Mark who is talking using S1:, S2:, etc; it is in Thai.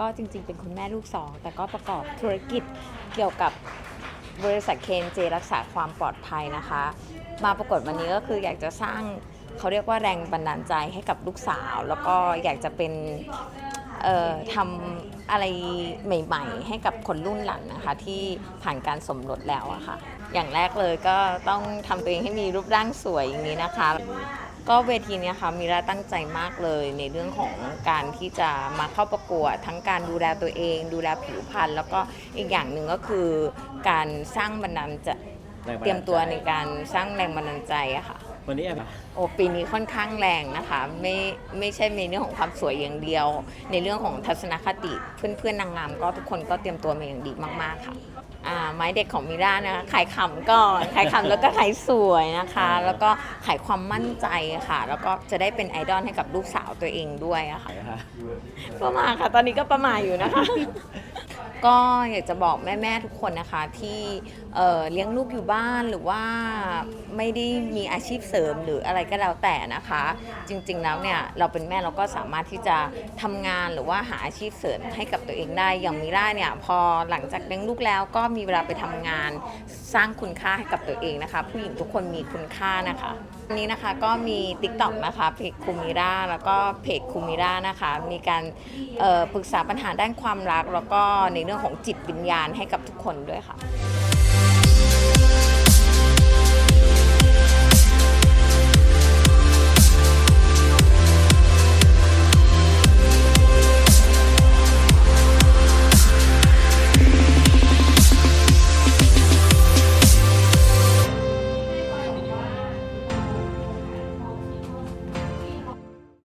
S1: ก็จริงๆ เป็นคุณแม่ลูกสอง แต่ก็ประกอบธุรกิจเกี่ยวกับบริษัทเคนเจรักษาความปลอดภัยนะคะ มาประกวดวันนี้ก็คืออยากจะสร้างเขาเรียกว่าแรงบันดาลใจให้กับลูกสาว แล้วก็อยากจะเป็นทำอะไรใหม่ ๆ ให้กับคนรุ่นหลังนะคะที่ผ่านการสมรสแล้วอะค่ะ อย่างแรกเลยก็ต้องทำตัวเองให้มีรูปร่างสวยอย่างนี้นะคะ ก็เวทีนี้ค่ะมีราตั้งใจมากเลยในเรื่องของการที่จะมาเข้าประกวด ทั้งการดูแลตัวเอง ดูแลผิวพรรณแล้วก็อีกอย่างหนึ่งก็คือการสร้างบันดาลจะ
S2: แรงบันดาลใจ
S1: เตรียมตัวในการสร้างแรงบันดาลใจอะค่ะ
S2: วันนี้แอบ
S1: โอ้ปีนี้ค่อนข้างแรงนะคะ ไม่ไม่ใช่ในเรื่องของความสวยอย่างเดียว ในเรื่องของทัศนคติเพื่อนเพื่อนๆนางงามก็ทุกคนก็เตรียมตัวมาอย่างดีมากๆค่ะอ่าไม้เด็กของมิร่านะคะขายขำก่อนขายขำแล้วก็ขายสวยนะคะ แล้วก็ขายความมั่นใจค่ะ แล้วก็จะได้เป็นไอดอลให้กับลูกสาวตัวเองด้วยอะค่ะ
S2: ไหนคะ
S1: ประมาค่ะตอนนี้ก็ประมาอยู่นะคะ ก็อยากจะบอกแม่ ๆ ทุกคนนะคะที่เเลี้ยงลูกอยู่บ้านหรือว่าไม่ได้มีอาชีพเสริมหรืออะไรก็แล้วแต่นะคะ จริงๆแล้วเนี่ยเราเป็นแม่เราก็สามารถที่จะทำงานหรือว่าหาอาชีพเสริมให้กับตัวเองได้อย่างมิร่าเนี่ยพอหลังจากเลี้ยงลูกแล้วก็มีเวลาไปทำงาน สร้างคุณค่าให้กับตัวเองนะคะ ผู้หญิงทุกคนมีคุณค่านะคะวันนี้นะคะก็มี t ิ k t o k นะคะเพจคูมิร่าแล้วก็เพจคูมิร่านะคะ มีการปรึกษาปัญหาด้านความรัก แล้วก็ในเรื่องของจิตวิญญาณให้กับทุกคนด้วยค่ะ